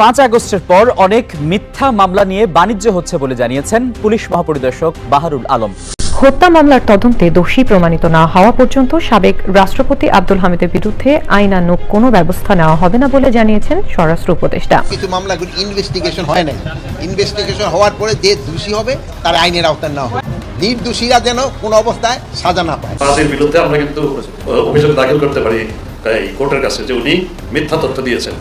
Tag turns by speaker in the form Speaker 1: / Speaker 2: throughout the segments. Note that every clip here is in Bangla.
Speaker 1: পাঁচ আগস্টের পর অনেক মিথ্যা মামলা নিয়ে বাণিজ্য হচ্ছে বলে জানিয়েছেন পুলিশ মহাপরিদর্শক বাহারুল আলম।
Speaker 2: হত্যা মামলার তদন্তে দোষী প্রমাণিত না হওয়া পর্যন্ত সাবেক রাষ্ট্রপতি আব্দুল হামিদের বিরুদ্ধে আইনানুগ কোনো ব্যবস্থা নেওয়া হবে না বলে জানিয়েছেন স্বরাষ্ট্র উপদেষ্টা।
Speaker 3: কিছু মামলাগুলি ইনভেস্টিগেশন হয় নাই। ইনভেস্টিগেশন হওয়ার পরে যে দোষী হবে তার আইনের আওতায় নেওয়া হবে। নির্দোষীরা যেন কোনো অবস্থায় সাজা না পায়।
Speaker 4: তাদের বিরুদ্ধে আমরা কিন্তু অভিযোগ দাখিল করতে পারি। এই কোর্টের কাছে যে উনি মিথ্যা তথ্য দিয়েছেন।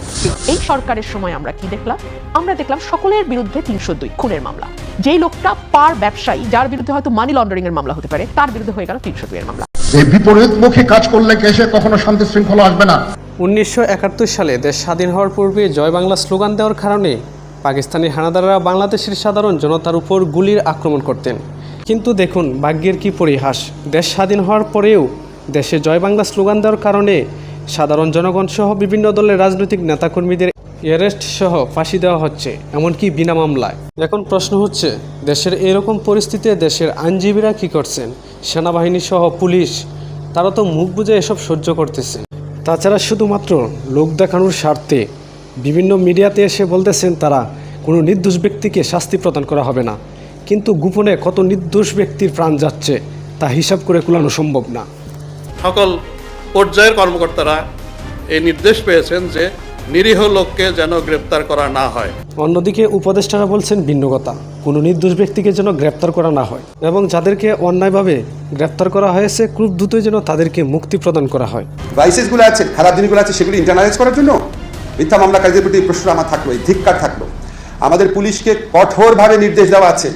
Speaker 5: এই সরকারের সময় আমরা কি দেখলাম? আমরা দেখলাম সকলের বিরুদ্ধে তিনশো দুই খুনের মামলা। যেই লোকটা পার ব্যবসায়ী যার বিরুদ্ধে হয়তো মানি লন্ডারিং এর মামলা হতে পারে তার বিরুদ্ধে হয়ে গেল তিনশো দুই এর মামলা।
Speaker 6: এই বিপরীতমুখী কাজ করলে কেসে কখনো শান্তি শৃঙ্খলা আসবে না?
Speaker 7: উনিশশো একাত্তর সালে দেশ স্বাধীন হওয়ার পূর্বে জয় বাংলা স্লোগান দেওয়ার কারণে পাকিস্তানি হানাদাররা বাংলাদেশের সাধারণ জনতার উপর গুলির আক্রমণ করতেন। কিন্তু দেখুন ভাগ্যের কি পরিহাস। দেশ স্বাধীন হওয়ার পরেও দেশে জয় বাংলা স্লোগান দেওয়ার কারণে সাধারণ জনগণ সহ বিভিন্ন দলের রাজনৈতিক নেতাকর্মীদের অ্যারেস্ট সহ ফাঁসি দেওয়া হচ্ছে, এমনকি বিনা মামলায়। এখন প্রশ্ন হচ্ছে, দেশের এরকম পরিস্থিতিতে দেশের আইনজীবীরা কি করছেন? সেনাবাহিনী সহ পুলিশ, তারা তো মুখ বুঝে এসব সহ্য করতেছে। তাছাড়া শুধুমাত্র লোক দেখানোর স্বার্থে বিভিন্ন মিডিয়াতে এসে বলতেছেন তারা, কোনো নির্দোষ ব্যক্তিকে শাস্তি প্রদান করা হবে না। কিন্তু গোপনে কত নির্দোষ ব্যক্তির প্রাণ যাচ্ছে, তা হিসাব করে কুলানো সম্ভব না।
Speaker 8: সকল পর্যায়ের কর্মকর্তারা এই নির্দেশ পেয়েছেন যে নিরীহ লোককে যেন গ্রেপ্তার করা না হয়।
Speaker 7: অন্যদিকে উপদেষ্টারা বলছেন ভিন্ন কথা কোনো নির্দোষ ব্যক্তিকে যেন গ্রেপ্তার করা না হয় এবং যাদেরকে অন্যায়ভাবে গ্রেপ্তার করা হয়েছে খুব দ্রুতই যেন তাদেরকে মুক্তি প্রদান করা হয়।
Speaker 9: ভাইসেসগুলো আছে খারাপ জিনিসগুলো আছে সেগুলি ইন্টারনালাইজ করার জন্য মিথ্যা মামলাকারীদের প্রতি প্রশ্ন আমার থাকল এই ধিক্কার থাকল। আমাদের পুলিশকে কঠোরভাবে নির্দেশ দেওয়া আছে।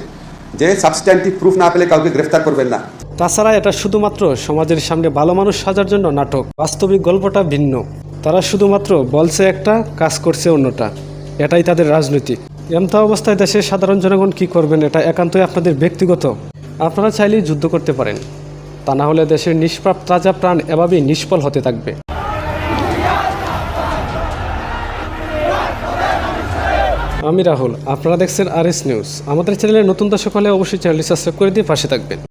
Speaker 9: যে সাবস্ট্যান্টিভ প্রুফ না পেলে কাউকে গ্রেফতার করবেন না।
Speaker 7: তাছাড়া এটা শুধুমাত্র সমাজের সামনে ভালো মানুষ সাজার জন্য নাটক। বাস্তবিক গল্পটা ভিন্ন। তারা শুধুমাত্র বলছে একটা, কাজ করছে অন্যটা। এটাই তাদের রাজনৈতিক এমতা অবস্থায় দেশের সাধারণ জনগণ কি করবেন এটা একান্তই আপনাদের ব্যক্তিগত। আপনারা চাইলেই যুদ্ধ করতে পারেন। তা না হলে দেশের নিষ্পাপ তাজা প্রাণ এভাবেই নিষ্ফল হতে থাকবে। আমি রাহুল, আপনারা দেখছেন আর এস নিউজ। আমাদের চ্যানেলে নতুন দর্শক হলে অবশ্যই চ্যানেলটি সাবস্ক্রাইব করে দিয়ে পাশে থাকবেন।